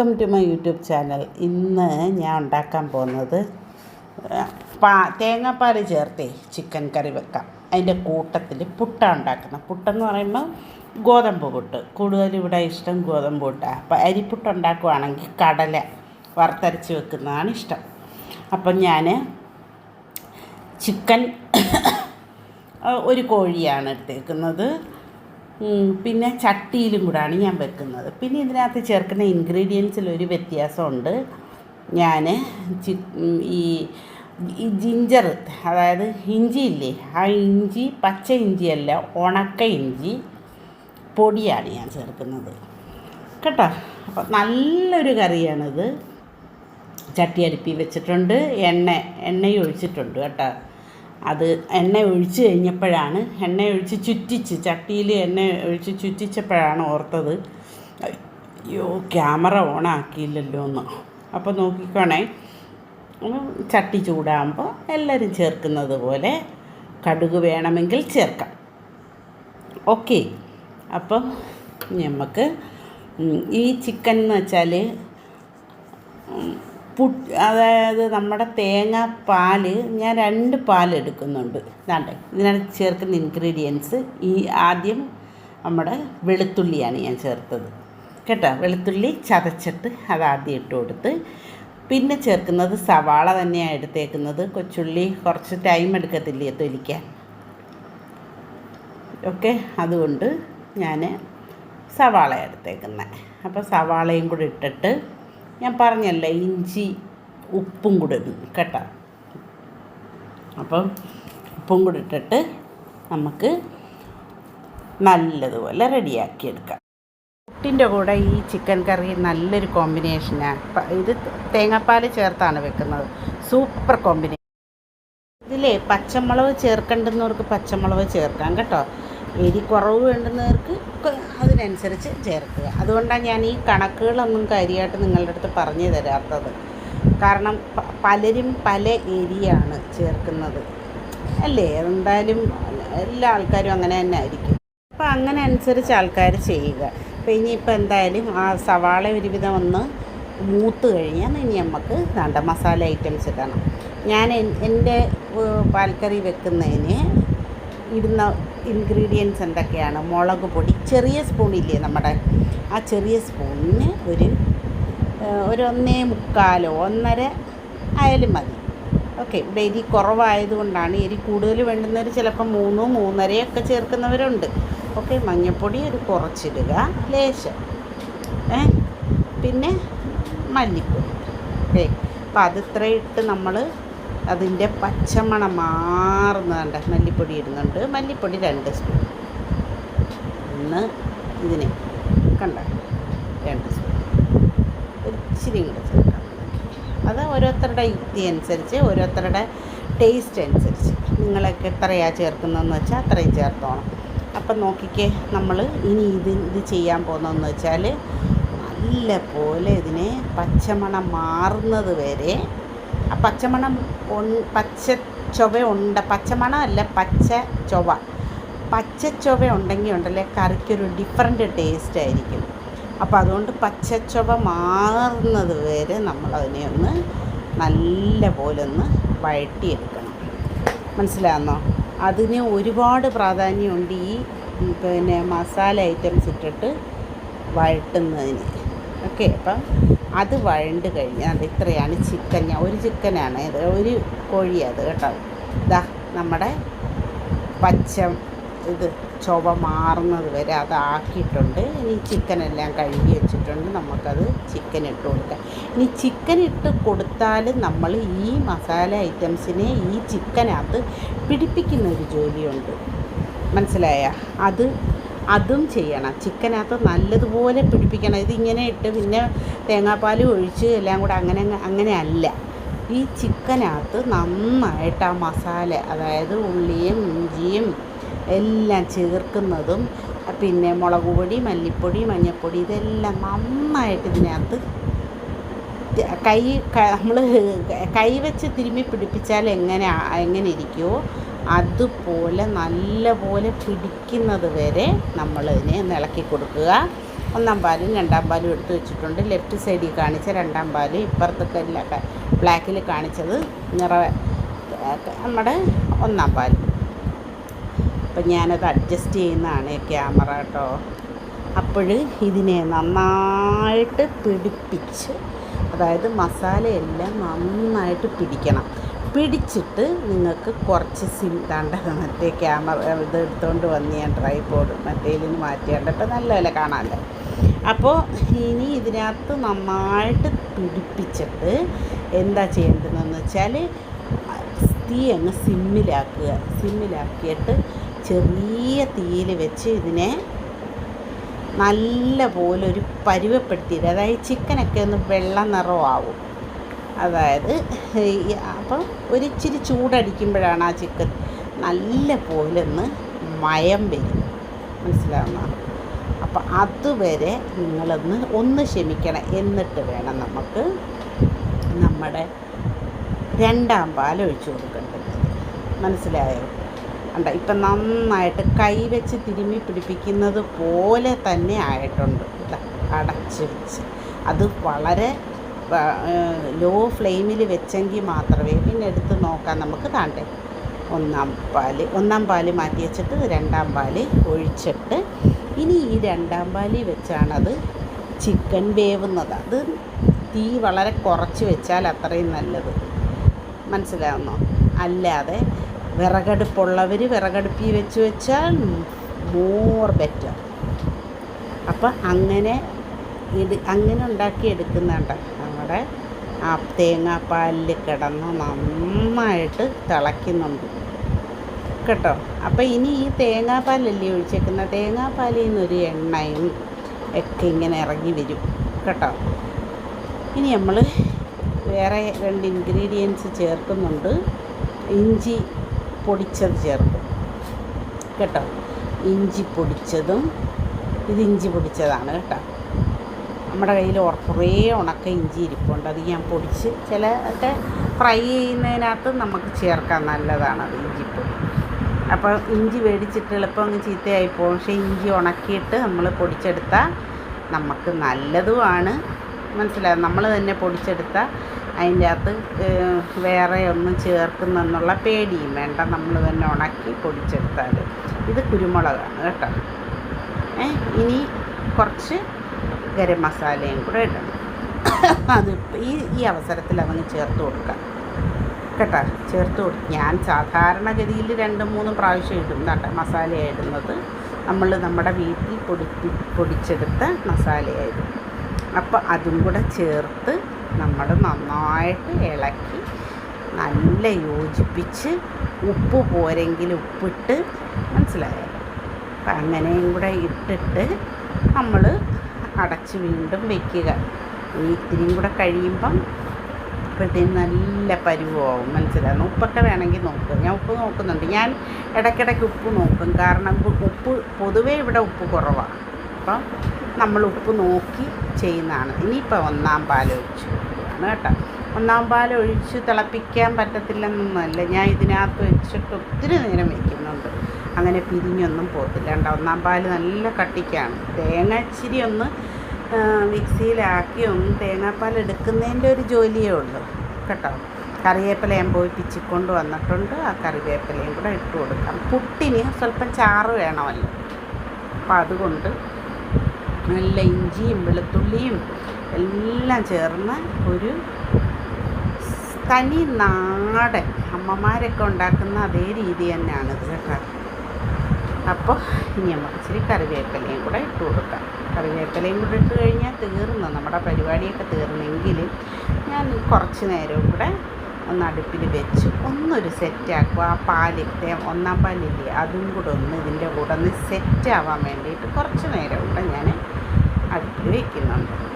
Welcome to my YouTube channel. ഇന്ന് ഞാൻ ഉണ്ടാക്കാൻ പോകുന്നത് പാ തേങ്ങാപ്പാൽ ചേർത്തേ ചിക്കൻ കറി വെക്കാം. അതിന്റെ കൂട്ടത്തിൽ പുട്ട ഉണ്ടാക്കണം. പുട്ടെന്ന് പറയുമ്പോൾ ഗോതമ്പ് പുട്ട്. കൂടുതൽ ഇവിടെ ഇഷ്ടം ഗോതമ്പ് പുട്ടാണ് അപ്പം അരിപ്പുട്ട് ഉണ്ടാക്കുവാണെങ്കിൽ കടല വറുത്തരച്ച് വെക്കുന്നതാണ് ഇഷ്ടം. അപ്പം ഞാൻ ചിക്കൻ ഒരു കോഴിയാണ് എടുത്തേക്കുന്നത്. പിന്നെ ചട്ടിയിലും കൂടാണ് ഞാൻ വെക്കുന്നത്. പിന്നെ ഇതിനകത്ത് ചേർക്കുന്ന ഇൻഗ്രീഡിയൻസിൽ ഒരു വ്യത്യാസമുണ്ട്. ഞാൻ ഈ ഈ ജിഞ്ചർ അതായത് ഇഞ്ചി ഇല്ലേ ആ ഇഞ്ചി പച്ച ഇഞ്ചിയല്ല ഉണക്ക ഇഞ്ചി പൊടിയാണ് ഞാൻ ചേർക്കുന്നത്. കേട്ടോ? അപ്പോൾ നല്ലൊരു കറിയാണിത്. ചട്ടി അടുപ്പി വെച്ചിട്ടുണ്ട് എണ്ണ എണ്ണയൊഴിച്ചിട്ടുണ്ട് കേട്ടോ. അത് എണ്ണ ഒഴിച്ച് കഴിഞ്ഞപ്പോഴാണ് എണ്ണ ഒഴിച്ച് ചുറ്റിച്ച് ചട്ടിയിൽ എണ്ണ ഒഴിച്ച് ചുറ്റിച്ചപ്പോഴാണ് ഓർത്തത്. അയ്യോ ക്യാമറ ഓണാക്കിയില്ലല്ലോ എന്ന്. അപ്പോൾ നോക്കിക്കോണേ. ചട്ടി ചൂടാകുമ്പോൾ എല്ലാവരും ചേർക്കുന്നത് പോലെ കടുക് വേണമെങ്കിൽ ചേർക്കാം. ഓക്കെ. അപ്പം നമുക്ക് ഈ ചിക്കൻ എന്ന് വെച്ചാൽ പുട്ട് അതായത് നമ്മുടെ തേങ്ങ പാൽ ഞാൻ രണ്ട് പാൽ എടുക്കുന്നുണ്ട്. ഇതാണ്ട് ഇതിനകത്ത് ചേർക്കുന്ന ഇൻഗ്രീഡിയൻസ് ഈ ആദ്യം നമ്മുടെ വെളുത്തുള്ളിയാണ് ഞാൻ ചേർത്തത്. കേട്ടോ? വെളുത്തുള്ളി ചതച്ചിട്ട് അത് ആദ്യം ഇട്ട് കൊടുത്ത് പിന്നെ ചേർക്കുന്നത് സവാള തന്നെയാണ് എടുത്തേക്കുന്നത്. കൊച്ചുള്ളി കുറച്ച് ടൈം എടുക്കത്തില്ലേ തൊലിക്കാൻ? ഓക്കെ അതുകൊണ്ട് ഞാൻ സവാള എടുത്തേക്കുന്നത്. അപ്പോൾ സവാളയും കൂടി ഇട്ടിട്ട് ഞാൻ പറഞ്ഞല്ലേ ഇഞ്ചി ഉപ്പും കൂടെ ഇടും കേട്ടോ? അപ്പം ഉപ്പും കൂടി ഇട്ടിട്ട് നമുക്ക് നല്ലതുപോലെ റെഡിയാക്കി എടുക്കാം. പുട്ടിന്റെ കൂടെ ഈ ചിക്കൻ കറി നല്ലൊരു കോമ്പിനേഷനാണ് ഇത് തേങ്ങാപ്പാൽ ചേർത്താണ് വെക്കുന്നത്. സൂപ്പർ കോമ്പിനേഷൻ ഇതിലേ പച്ചമുളക് ചേർക്കേണ്ടുന്നവർക്ക് പച്ചമുളക് ചേർക്കാം കേട്ടോ? എരി കുറവ് വേണ്ടുന്നവർക്ക് അതിനനുസരിച്ച് ചേർക്കുക. അതുകൊണ്ടാണ് ഞാൻ ഈ കണക്കുകളൊന്നും കാര്യമായിട്ട് നിങ്ങളുടെ അടുത്ത് പറഞ്ഞു തരാത്തത്. കാരണം പലരും പല എരിയാണ് ചേർക്കുന്നത്. അല്ലേ? എന്തായാലും എല്ലാ ആൾക്കാരും അങ്ങനെ തന്നെ ആയിരിക്കും. അപ്പം അങ്ങനെ അനുസരിച്ച് ആൾക്കാർ ചെയ്യുക. അപ്പം ഇനിയിപ്പോൾ എന്തായാലും ആ സവാള ഒരുവിധം ഒന്ന് മൂത്ത് കഴിഞ്ഞാൽ ഇനി നമുക്ക് വേണ്ട മസാല ഐറ്റംസ് ഇടണം. ഞാൻ എന്റെ പാൽക്കറി വെക്കുന്നതിന് ഇടുന്ന ഇൻഗ്രീഡിയൻസ് എന്തൊക്കെയാണ്? മുളക് പൊടി. ചെറിയ സ്പൂണില്ലേ നമ്മുടെ? ആ ചെറിയ സ്പൂണിന് ഒരു ഒരു ഒന്നേ മുക്കാലോ ഒന്നര ആയാലും മതി. ഓക്കെ ഇവിടെ എരി കുറവായതുകൊണ്ടാണ് എരി കൂടുതൽ വേണ്ടുന്നവർ ചിലപ്പോൾ മൂന്നോ മൂന്നരയൊക്കെ ചേർക്കുന്നവരുണ്ട്. ഓക്കെ മഞ്ഞൾപ്പൊടി ഒരു കുറച്ചിടുക ലേശം. ഏ പിന്നെ മല്ലിപ്പൊടി. ഓക്കെ അപ്പോൾ അത് ഇത്ര ഇട്ട് നമ്മൾ അതിന്റെ പച്ചമണം കണ്ട മല്ലിപ്പൊടി ഇടുന്നുണ്ട്. മല്ലിപ്പൊടി രണ്ട് സ്പൂൺ. ഒന്ന് ഇതിന് കണ്ട രണ്ട് സ്പൂൺ. ഇച്ചിരി കൂടെ ചേർക്കാം. അത് ഓരോരുത്തരുടെ യുക്തി അനുസരിച്ച് ഓരോരുത്തരുടെ ടേസ്റ്റ് അനുസരിച്ച്. നിങ്ങളൊക്കെ എത്രയാണ് ചേർക്കുന്നതെന്ന് വെച്ചാൽ അത്രയും ചേർത്തോണം. അപ്പം നോക്കിക്കേ നമ്മൾ ഇനി ഇത് ഇത് ചെയ്യാൻ പോകുന്നതെന്ന് വെച്ചാൽ നല്ല പോലെ ഇതിനെ പച്ചമണം മാറുന്നത് വരെ പച്ചമണം പച്ച ചൊവ ഉണ്ട് പച്ചമണം അല്ല പച്ച ചൊവ പച്ച ചൊവ ഉണ്ടെങ്കിൽ ഉണ്ടല്ലേ കറിക്കൊരു ഡിഫറെന്റ് ടേസ്റ്റ് ആയിരിക്കും. അപ്പോൾ അതുകൊണ്ട് പച്ച ചൊവ മാറുന്നത് വരെ നമ്മളതിനെ ഒന്ന് നല്ല പോലെ ഒന്ന് വഴറ്റിയെടുക്കണം. മനസ്സിലാകുന്നോ അതിന് ഒരുപാട് പ്രാധാന്യമുണ്ട് ഈ പിന്നെ മസാല ഐറ്റംസ് ഇട്ടിട്ട് വഴട്ടുന്നതിന് ഓക്കെ അപ്പം അത് വഴണ്ട് കഴിഞ്ഞാൽ അത് ഇത്രയാണ് ചിക്കൻ ഞാൻ ഒരു ചിക്കനാണ് ഇത് ഒരു കോഴിയത് കേട്ടോ. ഇതാ നമ്മുടെ പച്ച ഇത് ചുവ മാറുന്നത് വരെ അതാക്കിയിട്ടുണ്ട് ഇനി ചിക്കനെല്ലാം കഴുകി വെച്ചിട്ടുണ്ട്. നമുക്കത് ചിക്കൻ ഇട്ട് കൊടുക്കാം. ഇനി ചിക്കൻ ഇട്ട് കൊടുത്താൽ നമ്മൾ ഈ മസാല ഐറ്റംസിനെ ഈ ചിക്കനകത്ത് പിടിപ്പിക്കുന്ന ഒരു ജോലിയുണ്ട്. മനസ്സിലായ? അത് അതും ചെയ്യണം. ചിക്കനകത്ത് നല്ലതുപോലെ പിടിപ്പിക്കണം. ഇതിങ്ങനെ ഇട്ട് പിന്നെ തേങ്ങാപ്പാൽ ഒഴിച്ച് എല്ലാം കൂടെ അങ്ങനെ അങ്ങനെ അല്ല ഈ ചിക്കനകത്ത് നന്നായിട്ട് ആ മസാല അതായത് ഉള്ളിയും ഇഞ്ചിയും എല്ലാം ചേർക്കുന്നതും പിന്നെ മുളക് പൊടി മല്ലിപ്പൊടി മഞ്ഞൾപ്പൊടി ഇതെല്ലാം നന്നായിട്ട് ഇതിനകത്ത് കൈ നമ്മൾ കൈ വെച്ച് തിരുമ്മി പിടിപ്പിച്ചാൽ എങ്ങനെ എങ്ങനെ ഇരിക്കുമോ അതുപോലെ നല്ലപോലെ പിടിക്കുന്നത് വരെ നമ്മൾ ഇതിനെ ഇളക്കി കൊടുക്കുക. ഒന്നാം പാലും രണ്ടാം പാലും എടുത്ത് വെച്ചിട്ടുണ്ട്. ലെഫ്റ്റ് സൈഡിൽ കാണിച്ച രണ്ടാം പാൽ ഇപ്പുറത്തൊക്കെ ബ്ലാക്കിൽ കാണിച്ചത് നിറ നമ്മുടെ ഒന്നാം പാൽ. അപ്പം ഞാനത് അഡ്ജസ്റ്റ് ചെയ്യുന്നതാണ് ക്യാമറ കേട്ടോ അപ്പോൾ ഇതിനെ നന്നായിട്ട് പിടിപ്പിച്ച് അതായത് മസാലയെല്ലാം നന്നായിട്ട് പിടിക്കണം. പിടിച്ചിട്ട് നിങ്ങൾക്ക് കുറച്ച് സിം താണ്ട മറ്റേ ക്യാമറ ഇത് എടുത്തുകൊണ്ട് വന്ന് ഞാൻ ട്രൈപോഡ് മറ്റേതിൽ നിന്ന് മാറ്റിയാണ്ട് ഇപ്പം നല്ല വില കാണാമല്ലോ അപ്പോൾ ഇനി ഇതിനകത്ത് നന്നായിട്ട് പിടിപ്പിച്ചിട്ട് എന്താ ചെയ്യേണ്ടതെന്ന് വെച്ചാൽ തീ അങ്ങ് സിമ്മിലാക്കുക. സിമ്മിലാക്കിയിട്ട് ചെറിയ തീയിൽ വെച്ച് ഇതിനെ നല്ല പോലെ ഒരു പരുവപ്പെടുത്തിയിട്ട് അതായത് ചിക്കനൊക്കെ ഒന്ന് വെള്ള നിറമാവും. അതായത് അപ്പം ഒരിച്ചിരി ചൂടടിക്കുമ്പോഴാണ് ആ ചിക്കൻ നല്ല പോലൊന്ന് മയം വരും. മനസ്സിലാവുന്ന? അപ്പം അതുവരെ നിങ്ങളൊന്ന് ഒന്ന് ക്ഷമിക്കണം. എന്നിട്ട് വേണം നമുക്ക് നമ്മുടെ രണ്ടാം പാൽ ഒഴിച്ചു കൊടുക്കേണ്ടത്. മനസ്സിലായോ? കണ്ട? ഇപ്പം നന്നായിട്ട് കൈ വെച്ച് തിരുമ്മി പിടിപ്പിക്കുന്നത് പോലെ തന്നെ ആയിട്ടുണ്ട്. അടച്ച് വെച്ച്. അത് വളരെ ലോ ഫ്ലെയിമിൽ വെച്ചെങ്കിൽ മാത്രമേ പിന്നെ എടുത്ത് നോക്കാൻ നമുക്ക് താണ്ടേ. ഒന്നാം പാൽ ഒന്നാം പാൽ മാറ്റി വെച്ചിട്ട് രണ്ടാം പാൽ ഒഴിച്ചിട്ട് ഇനി ഈ രണ്ടാം പാലിൽ വെച്ചാണത് ചിക്കൻ വേവുന്നത്. അത് തീ വളരെ കുറച്ച് വെച്ചാൽ അത്രയും നല്ലത്. മനസ്സിലാവുന്നോ? അല്ലാതെ വിറകടുപ്പുള്ളവർ വിറകടുപ്പിൽ വെച്ച് വെച്ചാൽ മോർ ബെറ്റർ അപ്പം അങ്ങനെ ഇത് അങ്ങനെ ഉണ്ടാക്കി എടുക്കുന്നുണ്ട്. നമ്മുടെ ആ തേങ്ങാപ്പാലിൽ കിടന്ന് നന്നായിട്ട് തിളയ്ക്കുന്നുണ്ട്. കേട്ടോ? അപ്പോൾ ഇനി ഈ തേങ്ങാപ്പാലല്ലേ ഒഴിച്ചേക്കുന്ന തേങ്ങാപ്പാലിൽ നിന്നൊരു എണ്ണയും ഒക്കെ ഇങ്ങനെ ഇറങ്ങി വരും. കേട്ടോ? ഇനി നമ്മൾ വേറെ രണ്ട് ഇൻഗ്രീഡിയൻസ് ചേർക്കുന്നുണ്ട്. ഇഞ്ചി പൊടിച്ചത് ചേർക്കും. കേട്ടോ? ഇഞ്ചി പൊടിച്ചതും ഇത് ഇഞ്ചി പൊടിച്ചതാണ്. കേട്ടോ? നമ്മുടെ കയ്യിൽ കുറേ ഉണക്ക ഇഞ്ചി ഇരിപ്പുണ്ട്. അത് ഞാൻ പൊടിച്ച് ചില ഒക്കെ ഫ്രൈ ചെയ്യുന്നതിനകത്ത് നമുക്ക് ചേർക്കാൻ നല്ലതാണ് അത് ഇഞ്ചിപ്പൊടി. അപ്പോൾ ഇഞ്ചി മേടിച്ചിട്ട് എളുപ്പം അങ്ങ് ചീത്തയായി പോകും. പക്ഷേ ഇഞ്ചി ഉണക്കിയിട്ട് നമ്മൾ പൊടിച്ചെടുത്താൽ നമുക്ക് നല്ലതുമാണ്. മനസ്സിലാകും നമ്മൾ തന്നെ പൊടിച്ചെടുത്താൽ അതിന്റെ അകത്ത് വേറെ ഒന്നും ചേർക്കുന്നെന്നുള്ള പേടിയും വേണ്ട. നമ്മൾ തന്നെ ഉണക്കി പൊടിച്ചെടുത്താൽ ഇത് കുരുമുളകാണ് കേട്ടോ. ഏ ഇനി കുറച്ച് ഗരം മസാലയും കൂടെ ഇടണം. അത് ഈ ഈ അവസരത്തിൽ അതങ്ങ് ചേർത്ത് കൊടുക്കാം കേട്ടോ? ചേർത്ത് കൊടുക്കും ഞാൻ സാധാരണഗതിയിൽ രണ്ട് മൂന്ന് പ്രാവശ്യം ഇടും കേട്ടോ മസാലയായിടുന്നത് നമ്മൾ നമ്മുടെ വീട്ടിൽ പൊടി പൊടിച്ചെടുത്ത മസാലയായിരുന്നു അപ്പോൾ അതും കൂടെ ചേർത്ത് നമ്മൾ നന്നായിട്ട് ഇളക്കി നല്ല യോജിപ്പിച്ച് ഉപ്പ് പോരെങ്കിൽ ഉപ്പിട്ട് മനസ്സിലായോ? അപ്പം അങ്ങനെയും കൂടെ ഇട്ടിട്ട് നമ്മൾ അടച്ച് വീണ്ടും വയ്ക്കുക ഇത്തിരിയും കൂടെ കഴിയുമ്പം അപ്പോഴത്തേന് നല്ല പരിവാവും. മനസ്സിലാകുന്നു ഉപ്പൊക്കെ വേണമെങ്കിൽ നോക്കുക ഞാൻ ഉപ്പ് നോക്കുന്നുണ്ട്. ഞാൻ ഇടയ്ക്കിടയ്ക്ക് ഉപ്പ് നോക്കും. കാരണം ഉപ്പ് പൊതുവേ ഇവിടെ ഉപ്പ് കുറവാണ് അപ്പം നമ്മൾ ഉപ്പ് നോക്കി ചെയ്യുന്നതാണ്. ഇനിയിപ്പോൾ ഒന്നാം പാൽ ഒഴിച്ച് കേട്ടോ. ഒന്നാം പാൽ ഒഴിച്ച് തിളപ്പിക്കാൻ പറ്റത്തില്ലെന്നൊന്നുമല്ല. ഞാൻ ഇതിനകത്ത് വെച്ചിട്ട് ഒത്തിരി നേരം വയ്ക്കുന്നുണ്ട് അങ്ങനെ പിരിഞ്ഞൊന്നും പോകത്തില്ല. കേട്ടോ ഒന്നാം പാൽ നല്ല കട്ടിക്കാണ്. തേങ്ങ ഇച്ചിരി ഒന്ന് മിക്സിയിലാക്കി ഒന്ന് തേങ്ങാപ്പാൽ എടുക്കുന്നതിന്റെ ഒരു ജോലിയേ ഉള്ളൂ. കേട്ടോ? കറിവേപ്പില ഞാൻ പോയി പിച്ചിക്കൊണ്ട് വന്നിട്ടുണ്ട്. ആ കറിവേപ്പിലയും കൂടെ ഇട്ട് കൊടുക്കാം. പുട്ടിന് സ്വല്പം ചാറ് വേണമല്ലോ. അപ്പം അതുകൊണ്ട് നല്ല ഇഞ്ചിയും വെളുത്തുള്ളിയും എല്ലാം ചേർന്ന് ഒരു തനി നാടൻ അമ്മമാരൊക്കെ ഉണ്ടാക്കുന്ന അതേ രീതി തന്നെയാണ് ഇത് കേട്ടോ. അപ്പോൾ ഇനി നമുക്ക് ഇച്ചിരി കറിവേപ്പിലയും കൂടെ ഇട്ട് കൊടുക്കാം. കറിവേപ്പിലയും കൂടെ ഇട്ട് കഴിഞ്ഞാൽ തീർന്നു. നമ്മുടെ പരിപാടിയൊക്കെ തീർന്നെങ്കിൽ ഞാൻ കുറച്ച് നേരവും കൂടെ ഒന്ന് അടുപ്പിൽ വെച്ച് ഒന്നൊരു സെറ്റാക്കുക ആ പാൽ ഒന്നാം പാലില്ലേ അതും കൂടെ ഒന്ന് ഇതിന്റെ കൂടെ ഒന്ന് സെറ്റാവാൻ വേണ്ടിയിട്ട് കുറച്ച് നേരം കൂടെ ഞാൻ അടുപ്പിൽ വയ്ക്കുന്നുണ്ട്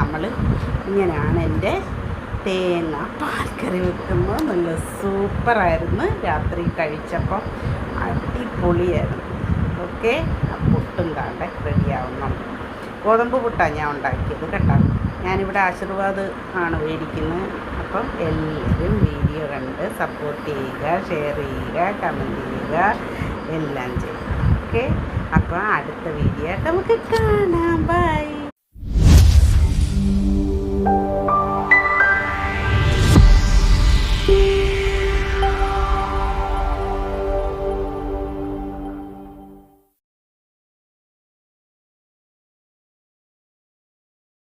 നമ്മൾ ഇങ്ങനെയാണ് എന്റെ തേങ്ങ പാൽക്കറി വെക്കുന്നത് നല്ല സൂപ്പറായിരുന്നു. രാത്രി കഴിച്ചപ്പോൾ അടിപൊളിയായിരുന്നു. ഓക്കെ? പുട്ടും കാണ്ട റെഡിയാവുന്നുണ്ട് ഗോതമ്പ് പുട്ടാണ് ഞാൻ ഉണ്ടാക്കിയത് കേട്ടോ. ഞാനിവിടെ ആശീർവാദ് ആണ് മേടിക്കുന്നത്. അപ്പം എല്ലാവരും വീഡിയോ കണ്ട് സപ്പോർട്ട് ചെയ്യുക ഷെയർ ചെയ്യുക കമന്റ് ചെയ്യുക എല്ലാം ചെയ്യുക. ഓക്കെ? അപ്പോൾ അടുത്ത വീഡിയോ ആയിട്ട് നമുക്ക് കാണാം. ബൈ